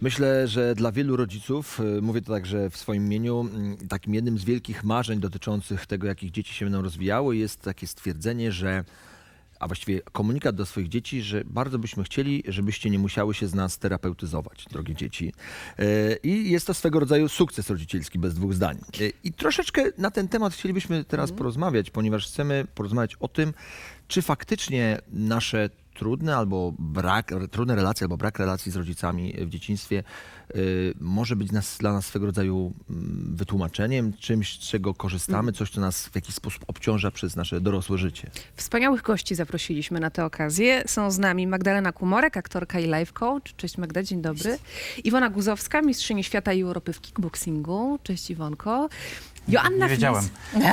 Myślę, że dla wielu rodziców, y, mówię to także w swoim imieniu, mm, takim jednym z wielkich marzeń dotyczących tego, jak ich dzieci się będą rozwijały, jest takie stwierdzenie, że, a właściwie komunikat do swoich dzieci, że bardzo byśmy chcieli, żebyście nie musiały się z nas terapeutyzować, drogie dzieci. Y, I jest to swego rodzaju sukces rodzicielski, bez dwóch zdań. Y, I troszeczkę na ten temat chcielibyśmy teraz porozmawiać, ponieważ chcemy porozmawiać o tym, czy faktycznie nasze trudne albo brak, trudne relacje albo brak relacji z rodzicami w dzieciństwie y, może być nas, dla nas swego rodzaju mm, wytłumaczeniem, czymś, z czego korzystamy, coś, co nas w jakiś sposób obciąża przez nasze dorosłe życie. Wspaniałych gości zaprosiliśmy na tę okazję. Są z nami Magdalena Kumorek, aktorka i life coach. Cześć Magda, dzień dobry. Iwona Guzowska, mistrzyni świata i Europy w kickboxingu. Cześć Iwonko. Joanna Nie wiedziałem.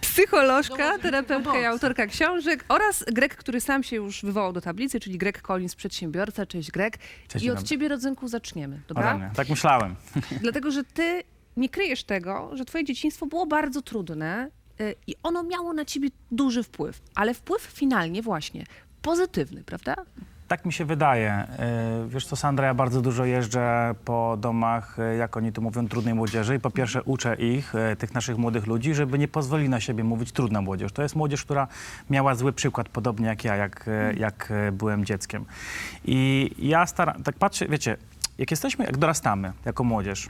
Psycholożka, terapeutka i autorka książek oraz Greg, który sam się już wywołał do tablicy, czyli Greg Collins, przedsiębiorca. Cześć Greg. Cześć, I od ciebie, rodzynku, zaczniemy, dobra? Tak myślałem. Dlatego, że ty nie kryjesz tego, że twoje dzieciństwo było bardzo trudne y, i ono miało na ciebie duży wpływ, ale wpływ finalnie właśnie pozytywny, prawda? Tak mi się wydaje. Yy, Wiesz co, Sandra, ja bardzo dużo jeżdżę po domach, yy, jak oni tu mówią, trudnej młodzieży i po pierwsze uczę ich, yy, tych naszych młodych ludzi, żeby nie pozwolili na siebie mówić trudna młodzież. To jest młodzież, która miała zły przykład, podobnie jak ja, jak, yy, jak byłem dzieckiem. I ja staram, tak patrzę, wiecie, jak jesteśmy, jak dorastamy jako młodzież,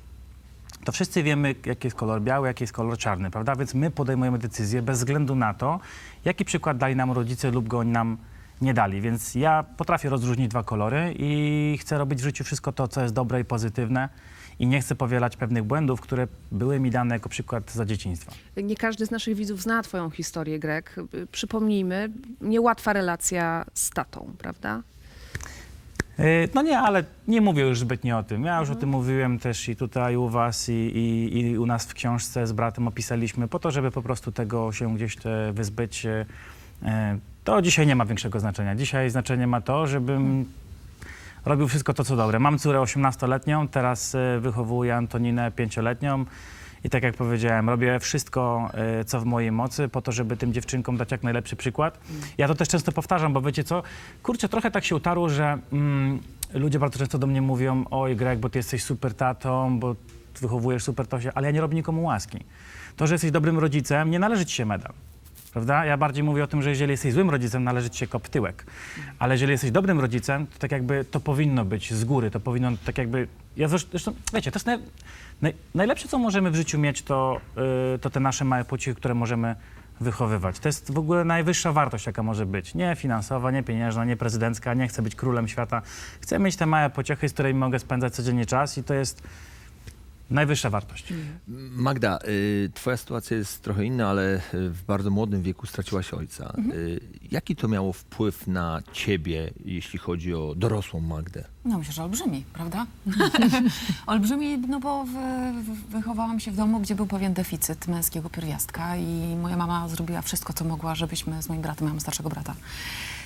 to wszyscy wiemy, jaki jest kolor biały, jaki jest kolor czarny, prawda? Więc my podejmujemy decyzję bez względu na to, jaki przykład dali nam rodzice lub go oni nam nie dali. Więc ja potrafię rozróżnić dwa kolory i chcę robić w życiu wszystko to, co jest dobre i pozytywne i nie chcę powielać pewnych błędów, które były mi dane jako przykład za dzieciństwa. Nie każdy z naszych widzów zna twoją historię, Greg. Y, Przypomnijmy, niełatwa relacja z tatą, prawda? Yy, No nie, ale nie mówię już zbytnio o tym. Ja już o tym mówiłem też i tutaj u was i, i, i u nas w książce z bratem opisaliśmy po to, żeby po prostu tego się gdzieś wyzbyć. Yy, To dzisiaj nie ma większego znaczenia. Dzisiaj znaczenie ma to, żebym robił wszystko to, co dobre. Mam córę 18-letnią, teraz yy, wychowuję Antoninę 5-letnią. I tak jak powiedziałem, robię wszystko, yy, co w mojej mocy, po to, żeby tym dziewczynkom dać jak najlepszy przykład. Ja to też często powtarzam, bo wiecie co, kurczę, trochę tak się utarło, że mm, ludzie bardzo często do mnie mówią, oj Greg, bo ty jesteś super tatą, bo wychowujesz super tosie, ale ja nie robię nikomu łaski. To, że jesteś dobrym rodzicem, nie należy ci się medal. Prawda? Ja bardziej mówię o tym, że jeżeli jesteś złym rodzicem, należy ci się kop w tyłek. Ale jeżeli jesteś dobrym rodzicem, to tak jakby to powinno być z góry, to powinno tak jakby... Ja zresztą, wiecie, to jest naj, naj, najlepsze, co możemy w życiu mieć, to, yy, to te nasze małe płci, które możemy wychowywać. To jest w ogóle najwyższa wartość, jaka może być. Nie finansowa, nie pieniężna, nie prezydencka, nie chcę być królem świata. Chcę mieć te małe pociechy, z którymi mogę spędzać codziennie czas i to jest najwyższa wartość. Magda, y, twoja sytuacja jest trochę inna, ale w bardzo młodym wieku straciłaś ojca. Y, Jaki to miało wpływ na ciebie, jeśli chodzi o dorosłą Magdę? No myślę, że olbrzymi, prawda? olbrzymi, no bo w, w, wychowałam się w domu, gdzie był pewien deficyt męskiego pierwiastka i moja mama zrobiła wszystko, co mogła, żebyśmy z moim bratem, mam starszego brata,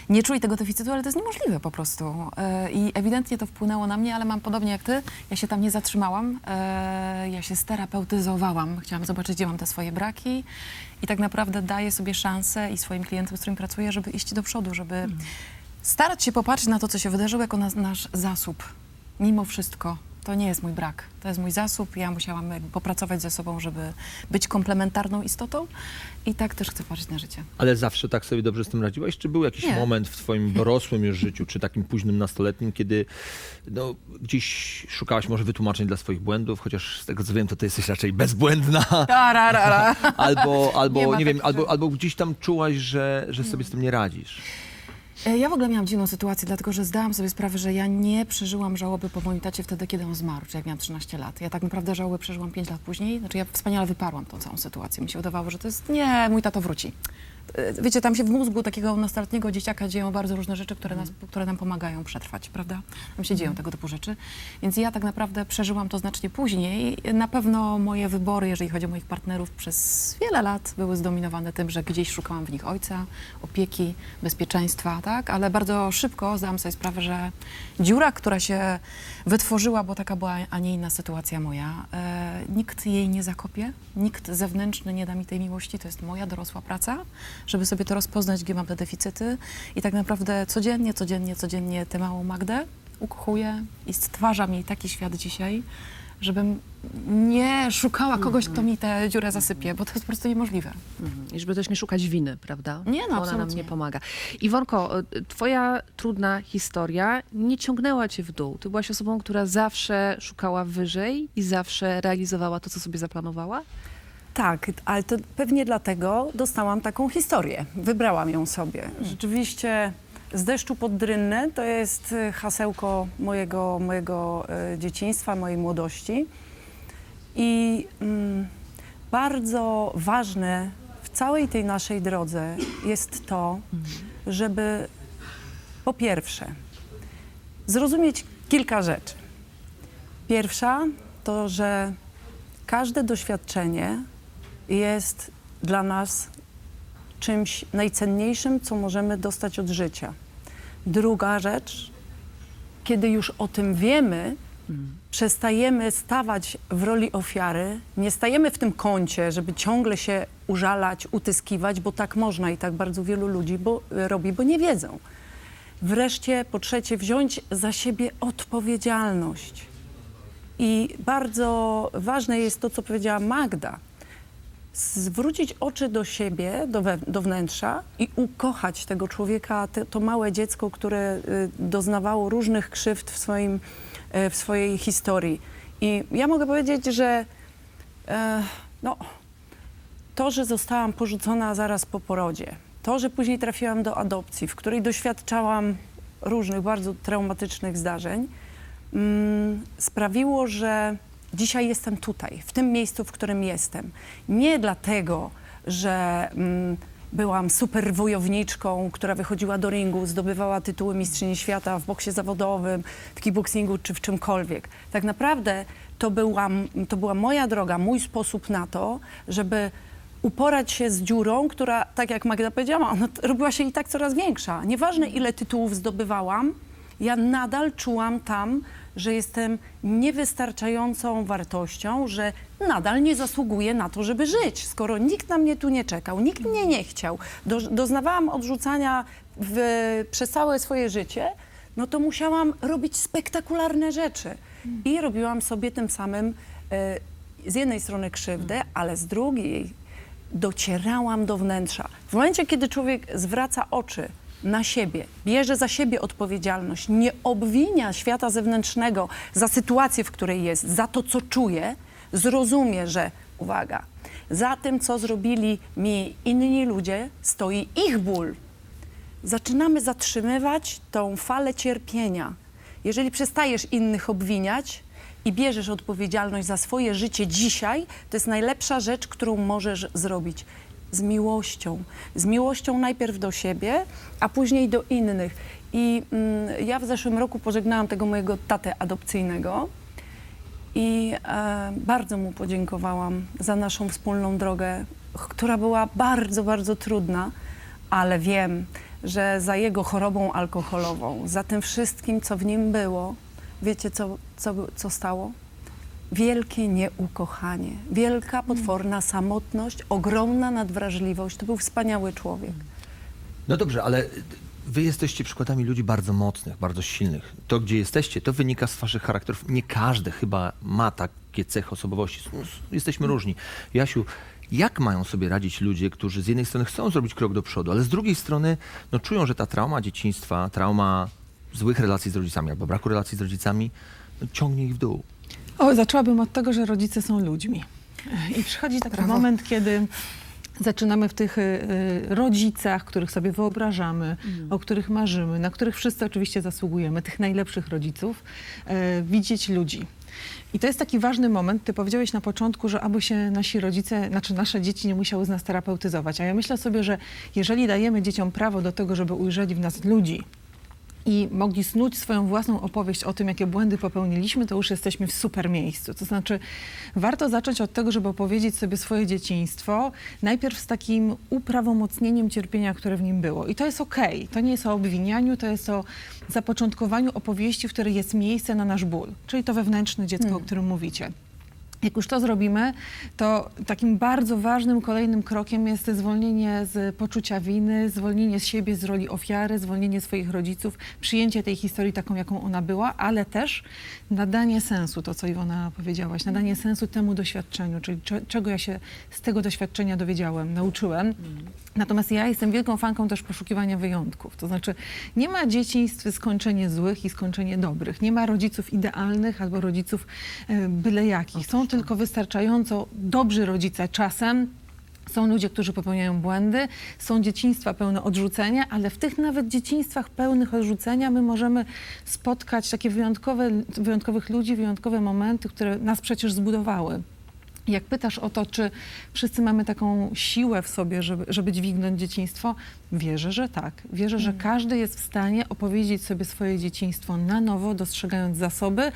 nie czuli tego deficytu, ale to jest niemożliwe po prostu. E, I ewidentnie to wpłynęło na mnie, ale mam podobnie jak ty, ja się tam nie zatrzymałam, e, ja się sterapeutyzowałam, chciałam zobaczyć, gdzie mam te swoje braki. I tak naprawdę daję sobie szansę i swoim klientem, z którym pracuję, żeby iść do przodu, żeby starać się popatrzeć na to, co się wydarzyło, jako na nasz zasób. Mimo wszystko, to nie jest mój brak. To jest mój zasób. Ja musiałam popracować ze sobą, żeby być komplementarną istotą i tak też chcę patrzeć na życie. Ale zawsze tak sobie dobrze z tym radziłaś? Czy był jakiś Nie. moment w twoim dorosłym już życiu, czy takim późnym nastoletnim, kiedy no, gdzieś szukałaś może wytłumaczeń dla swoich błędów, chociaż z tego co wiem, to ty jesteś raczej bezbłędna, albo, albo Nie nie, wiem, albo, albo gdzieś tam czułaś, że, że sobie z tym nie radzisz. E, Ja w ogóle miałam dziwną sytuację, dlatego że zdałam sobie sprawę, że ja nie przeżyłam żałoby po moim tacie wtedy, kiedy on zmarł, czyli jak miałam 13 lat. Ja tak naprawdę żałoby przeżyłam 5 lat później. Znaczy ja wspaniale wyparłam tą całą sytuację. Mi się wydawało, że to jest, nie, mój tato wróci. E, Wiecie, tam się w mózgu takiego nastoletniego dzieciaka dzieją bardzo różne rzeczy, które, nas, które nam pomagają przetrwać, prawda? Tam się dzieją tego typu rzeczy. Więc ja tak naprawdę przeżyłam to znacznie później. Na pewno moje wybory, jeżeli chodzi o moich partnerów, przez wiele lat były zdominowane tym, że gdzieś szukałam w nich ojca, opieki, bezpieczeństwa, tak? Ale bardzo szybko zdałam sobie sprawę, że dziura, która się wytworzyła, bo taka była, a nie inna sytuacja moja, e, nikt jej nie zakopie, nikt zewnętrzny nie da mi tej miłości, to jest moja dorosła praca, żeby sobie to rozpoznać, gdzie mam te deficyty i tak naprawdę codziennie, codziennie, codziennie tę małą Magdę ukochuję i stwarzam jej taki świat dzisiaj, żebym nie szukała kogoś, kto mi tę dziurę zasypie, bo to jest po prostu niemożliwe. I żeby też nie szukać winy, prawda? Nie, no, Ona nam absolutnie. nie pomaga. Iwonko, y, twoja trudna historia nie ciągnęła cię w dół. Ty byłaś osobą, która zawsze szukała wyżej i zawsze realizowała to, co sobie zaplanowała? Tak, ale to pewnie dlatego dostałam taką historię. Wybrałam ją sobie. Rzeczywiście z deszczu pod drynne to jest e, hasełko mojego, mojego e, dzieciństwa, mojej młodości. I mm, bardzo ważne w całej tej naszej drodze jest to, żeby po pierwsze zrozumieć kilka rzeczy. Pierwsza to, że każde doświadczenie jest dla nas czymś najcenniejszym, co możemy dostać od życia. Druga rzecz, kiedy już o tym wiemy, przestajemy stawać w roli ofiary, nie stajemy w tym kącie, żeby ciągle się użalać, utyskiwać, bo tak można i tak bardzo wielu ludzi bo, robi, bo nie wiedzą. Wreszcie, po trzecie, wziąć za siebie odpowiedzialność. I bardzo ważne jest to, co powiedziała Magda. Zwrócić oczy do siebie, do, do wnętrza i ukochać tego człowieka, te, to małe dziecko, które y, doznawało różnych krzywd w, swoim, y, w swojej historii. I ja mogę powiedzieć, że e, no, to, że zostałam porzucona zaraz po porodzie, to, że później trafiłam do adopcji, w której doświadczałam różnych bardzo traumatycznych zdarzeń, mm, sprawiło, że dzisiaj jestem tutaj, w tym miejscu, w którym jestem. Nie dlatego, że mm, byłam super wojowniczką, która wychodziła do ringu, zdobywała tytuły mistrzyni świata w boksie zawodowym, w kickboxingu czy w czymkolwiek. Tak naprawdę to była, to była moja droga, mój sposób na to, żeby uporać się z dziurą, która, tak jak Magda powiedziała, ona robiła się i tak coraz większa. Nieważne ile tytułów zdobywałam, ja nadal czułam tam, że jestem niewystarczającą wartością, że nadal nie zasługuję na to, żeby żyć, skoro nikt na mnie tu nie czekał, nikt mnie nie chciał. Do, doznawałam odrzucania w, przez całe swoje życie, no to musiałam robić spektakularne rzeczy. I robiłam sobie tym samym e, z jednej strony krzywdę, ale z drugiej docierałam do wnętrza. W momencie, kiedy człowiek zwraca oczy na siebie, bierze za siebie odpowiedzialność, nie obwinia świata zewnętrznego za sytuację, w której jest, za to, co czuje, zrozumie, że uwaga, za tym, co zrobili mi inni ludzie, stoi ich ból. Zaczynamy zatrzymywać tą falę cierpienia. Jeżeli przestajesz innych obwiniać i bierzesz odpowiedzialność za swoje życie dzisiaj, to jest najlepsza rzecz, którą możesz zrobić. Z miłością. Z miłością najpierw do siebie, a później do innych. I mm, ja w zeszłym roku pożegnałam tego mojego tatę adopcyjnego i e, bardzo mu podziękowałam za naszą wspólną drogę, która była bardzo, bardzo trudna, ale wiem, że za jego chorobą alkoholową, za tym wszystkim, co w nim było, wiecie, co, co, co stało? Wielkie nieukochanie, wielka, potworna samotność, ogromna nadwrażliwość. To był wspaniały człowiek. No dobrze, ale wy jesteście przykładami ludzi bardzo mocnych, bardzo silnych. To, gdzie jesteście, to wynika z waszych charakterów. Nie każdy chyba ma takie cechy osobowości. Jesteśmy różni. Jasiu, jak mają sobie radzić ludzie, którzy z jednej strony chcą zrobić krok do przodu, ale z drugiej strony no, czują, że ta trauma dzieciństwa, trauma złych relacji z rodzicami albo braku relacji z rodzicami no, ciągnie ich w dół? O, zaczęłabym od tego, że rodzice są ludźmi. I przychodzi taki Brawo. moment, kiedy zaczynamy w tych y, y, rodzicach, których sobie wyobrażamy, o których marzymy, na których wszyscy oczywiście zasługujemy, tych najlepszych rodziców, y, widzieć ludzi. I to jest taki ważny moment. Ty powiedziałeś na początku, że aby się nasi rodzice, znaczy nasze dzieci nie musiały z nas terapeutyzować. A ja myślę sobie, że jeżeli dajemy dzieciom prawo do tego, żeby ujrzeli w nas ludzi, i mogli snuć swoją własną opowieść o tym, jakie błędy popełniliśmy, to już jesteśmy w super miejscu. To znaczy, warto zacząć od tego, żeby opowiedzieć sobie swoje dzieciństwo, najpierw z takim uprawomocnieniem cierpienia, które w nim było. I to jest okej. To nie jest o obwinianiu, to jest o zapoczątkowaniu opowieści, w której jest miejsce na nasz ból, czyli to wewnętrzne dziecko, o którym mówicie. Jak już to zrobimy, to takim bardzo ważnym kolejnym krokiem jest zwolnienie z poczucia winy, zwolnienie z siebie z roli ofiary, zwolnienie swoich rodziców, przyjęcie tej historii taką, jaką ona była, ale też nadanie sensu, to co Iwona powiedziałaś, nadanie sensu temu doświadczeniu, czyli cze- czego ja się z tego doświadczenia dowiedziałem, nauczyłem. Natomiast ja jestem wielką fanką też poszukiwania wyjątków. To znaczy, nie ma dzieciństw skończenie złych i skończenie dobrych. Nie ma rodziców idealnych albo rodziców e, byle jakich. Są tylko wystarczająco dobrzy rodzice czasem. Są ludzie, którzy popełniają błędy, są dzieciństwa pełne odrzucenia, ale w tych nawet dzieciństwach pełnych odrzucenia my możemy spotkać takie wyjątkowe, wyjątkowych ludzi, wyjątkowe momenty, które nas przecież zbudowały. Jak pytasz o to, czy wszyscy mamy taką siłę w sobie, żeby, żeby dźwignąć dzieciństwo, wierzę, że tak. Wierzę, że każdy jest w stanie opowiedzieć sobie swoje dzieciństwo na nowo, dostrzegając zasoby,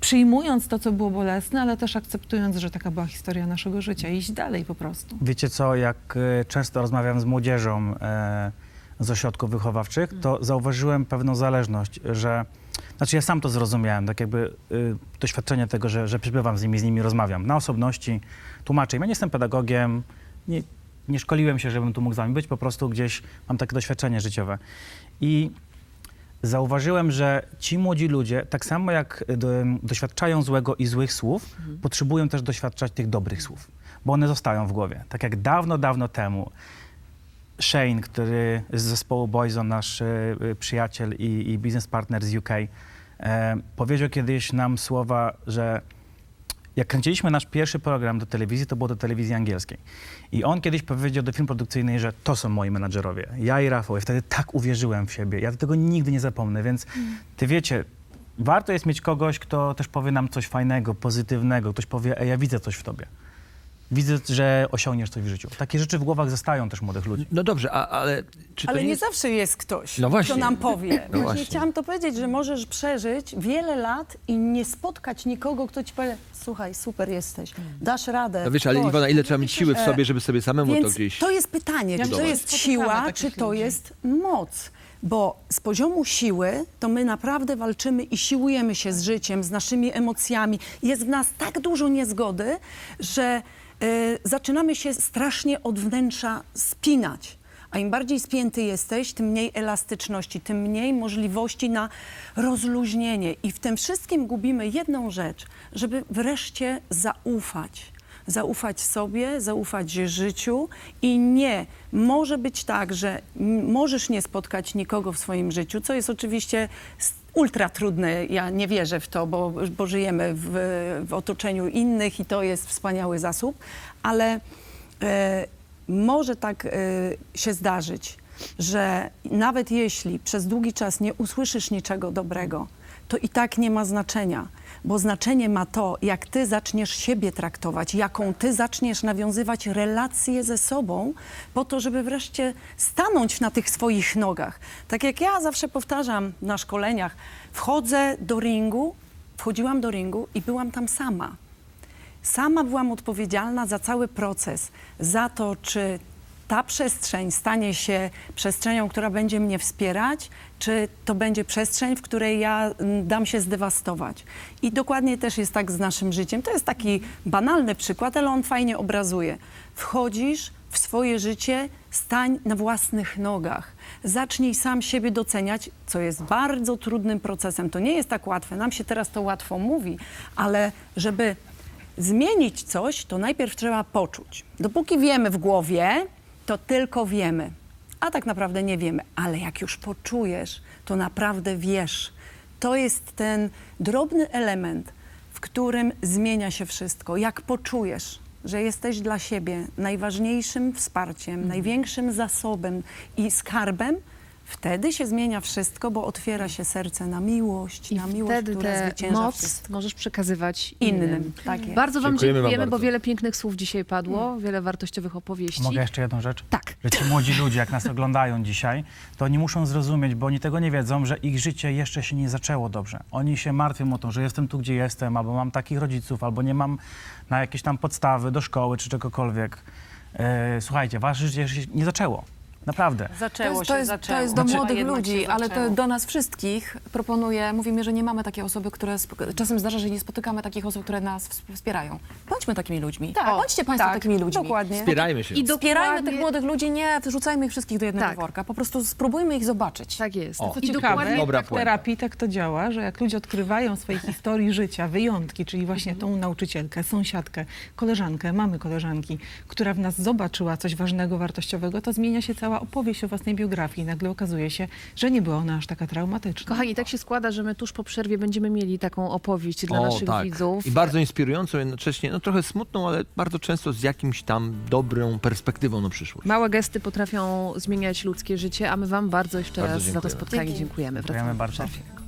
przyjmując to, co było bolesne, ale też akceptując, że taka była historia naszego życia iść dalej po prostu. Wiecie co, jak e, często rozmawiam z młodzieżą e, z ośrodków wychowawczych, to zauważyłem pewną zależność, że znaczy ja sam to zrozumiałem, tak jakby y, doświadczenie tego, że, że przybywam z nimi, z nimi rozmawiam na osobności, tłumaczę im. Ja nie jestem pedagogiem, nie, nie szkoliłem się, żebym tu mógł z wami być, po prostu gdzieś mam takie doświadczenie życiowe. I zauważyłem, że ci młodzi ludzie, tak samo jak do, doświadczają złego i złych słów, potrzebują też doświadczać tych dobrych słów, bo one zostają w głowie. Tak jak dawno, dawno temu Shane, który z zespołu Boyzone, nasz e, e, przyjaciel i, i biznes partner z UK, e, powiedział kiedyś nam słowa, że jak kręciliśmy nasz pierwszy program do telewizji, to było do telewizji angielskiej. I on kiedyś powiedział do firmy produkcyjnej, że to są moi menadżerowie. Ja i Rafał. I wtedy tak uwierzyłem w siebie. Ja tego nigdy nie zapomnę. Więc ty wiecie, warto jest mieć kogoś, kto też powie nam coś fajnego, pozytywnego. Ktoś powie, ej, ja widzę coś w tobie. Widzę, że osiągniesz coś w życiu. Takie rzeczy w głowach zostają też młodych ludzi. No dobrze, a, ale czy to Ale nie nie jest... zawsze jest ktoś, No właśnie. kto nam powie. No właśnie. właśnie. Chciałam to powiedzieć, że możesz przeżyć wiele lat i nie spotkać nikogo, kto ci powie, słuchaj, super jesteś, dasz radę. No wiesz, ale ktoś. Iwona, ile trzeba mieć siły w E, sobie, żeby sobie samemu Więc to gdzieś... to jest pytanie, czy to jest spotykamy siła, takich czy to ludzi. jest moc. Bo z poziomu siły to my naprawdę walczymy i siłujemy się z życiem, z naszymi emocjami. Jest w nas tak dużo niezgody, że zaczynamy się strasznie od wnętrza spinać. A im bardziej spięty jesteś, tym mniej elastyczności, tym mniej możliwości na rozluźnienie. I w tym wszystkim gubimy jedną rzecz, żeby wreszcie zaufać. Zaufać sobie, zaufać życiu i nie. Może być tak, że możesz nie spotkać nikogo w swoim życiu, co jest oczywiście ultra trudne. Ja nie wierzę w to, bo, bo żyjemy w, w otoczeniu innych i to jest wspaniały zasób, ale e, może tak e, się zdarzyć, że nawet jeśli przez długi czas nie usłyszysz niczego dobrego, to i tak nie ma znaczenia, bo znaczenie ma to, jak ty zaczniesz siebie traktować, jaką ty zaczniesz nawiązywać relacje ze sobą, po to, żeby wreszcie stanąć na tych swoich nogach. Tak jak ja zawsze powtarzam na szkoleniach, wchodzę do ringu, wchodziłam do ringu i byłam tam sama. Sama byłam odpowiedzialna za cały proces, za to, czy ta przestrzeń stanie się przestrzenią, która będzie mnie wspierać, czy to będzie przestrzeń, w której ja mm, dam się zdewastować. I dokładnie też jest tak z naszym życiem. To jest taki banalny przykład, ale on fajnie obrazuje. Wchodzisz w swoje życie, stań na własnych nogach. Zacznij sam siebie doceniać, co jest bardzo trudnym procesem. To nie jest tak łatwe. Nam się teraz to łatwo mówi, ale żeby zmienić coś, to najpierw trzeba poczuć. Dopóki wiemy w głowie, to tylko wiemy, a tak naprawdę nie wiemy. Ale jak już poczujesz, to naprawdę wiesz. To jest ten drobny element, w którym zmienia się wszystko. Jak poczujesz, że jesteś dla siebie najważniejszym wsparciem, największym zasobem i skarbem, wtedy się zmienia wszystko, bo otwiera się serce na miłość, I na miłość, wtedy która tę zwycięża moc wszystko. możesz przekazywać innym. Innym, tak jest. Bardzo Wam Dziękujemy wam dziękujemy, bo bardzo. wiele pięknych słów dzisiaj padło, wiele wartościowych opowieści. Mogę jeszcze jedną rzecz? Tak. Że ci młodzi ludzie, jak nas oglądają dzisiaj, to oni muszą zrozumieć, bo oni tego nie wiedzą, że ich życie jeszcze się nie zaczęło dobrze. Oni się martwią o to, że jestem tu, gdzie jestem, albo mam takich rodziców, albo nie mam na jakieś tam podstawy do szkoły czy czegokolwiek. E, słuchajcie, wasze życie jeszcze się nie zaczęło. Naprawdę. To Zaczęło jest, to, się, jest, zaczęło. to jest do Znaczy, młodych ludzi, się ale to do nas wszystkich proponuję, mówimy, że nie mamy takiej osoby, które, czasem zdarza, że nie spotykamy takich osób, które nas ws- wspierają. Bądźmy takimi ludźmi. Tak, Bądźcie Państwo tak, takimi ludźmi. Dokładnie. Wspierajmy się. I Wspierajmy Dokładnie. tych młodych ludzi, nie wrzucajmy ich wszystkich do jednego Tak. worka. Po prostu spróbujmy ich zobaczyć. Tak jest. O. Co I ciekawe, dokładnie Dobra w puenta. terapii tak to działa, że jak ludzie odkrywają swojej historii życia, wyjątki, czyli właśnie tą nauczycielkę, sąsiadkę, koleżankę, mamy koleżanki, która w nas zobaczyła coś ważnego, wartościowego, to zmienia się cała opowieść o własnej biografii. I nagle okazuje się, że nie była ona aż taka traumatyczna. Kochani, tak się składa, że my tuż po przerwie będziemy mieli taką opowieść dla O, naszych tak. widzów. I bardzo inspirującą, jednocześnie no, trochę smutną, ale bardzo często z jakimś tam dobrą perspektywą na przyszłość. Małe gesty potrafią zmieniać ludzkie życie, a my wam bardzo jeszcze Bardzo raz za to dziękujemy. spotkanie dziękujemy. Dziękujemy Wracamy po bardzo. przerwie.